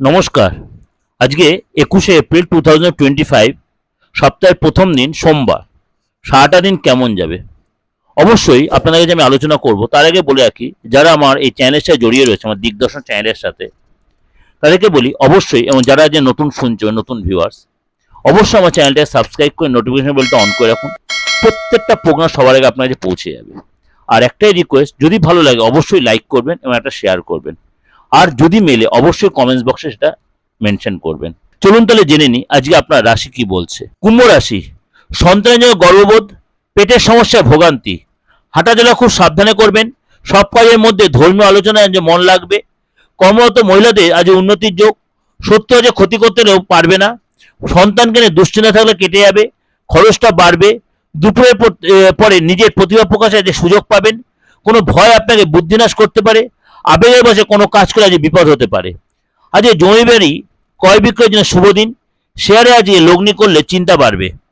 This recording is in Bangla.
নমস্কার। আজকে একুশে April two thousand twenty five, সপ্তাহের প্রথম দিন সোমবার। সারাটা দিন কেমন যাবে? অবশ্যই আপনাদের কাছে আমি আলোচনা করব। তার আগে বলে রাখি, যারা আমার এই চ্যানেলের সাথে জড়িয়ে রয়েছে, আমার দিগদর্শন চ্যানেলের সাথে, তাদেরকে বলি অবশ্যই, এবং যারা যে নতুন শুনছো নতুন ভিউয়ার্স অবশ্যই আমার চ্যানেলটা সাবস্ক্রাইব করে নোটিফিকেশন বেলটা অন করে রাখুন। প্রত্যেকটা প্রোগ্রাম সবার আগে আপনার কাছে পৌঁছে যাবে। আর একটাই রিকোয়েস্ট যদি ভালো লাগে, অবশ্যই লাইক করবেন এবং একটা শেয়ার করবেন। আর যদি মেলে, অবশ্যই কমেন্টস বক্সে সেটা মেনশন করবেন। চলুন তাহলে জেনে নিই, আজকে আপনার রাশি কি বলছে। কুম্ভ রাশি সন্তানের জন্য গর্ববোধ, পেটের সমস্যা, ভোগান্তি। হাঁটাচলা খুব সাবধানে করবেন। সব কাজের মধ্যে ধর্মীয় আলোচনায় যে মন লাগবে। কর্মরত মহিলাদের আজ উন্নতির যোগ। সত্য যে ক্ষতি করতে পারবে না। সন্তানকে নিয়ে দুশ্চিন্তা থাকলে কেটে যাবে। খরচটা বাড়বে। দুপুরের পরে নিজের প্রতিভা প্রকাশের যে সুযোগ পাবেন। কোনো ভয় আপনাকে বুদ্ধিনাশ করতে পারে। আবেগের বসে কোনো কাজ করে আজ বিপদ হতে পারে। আজ জমি বাড়ি ক্রয় বিক্রয়ের জন্য শুভ দিন। শেয়ারে আজ লগ্নি করলে চিন্তা বাড়বে।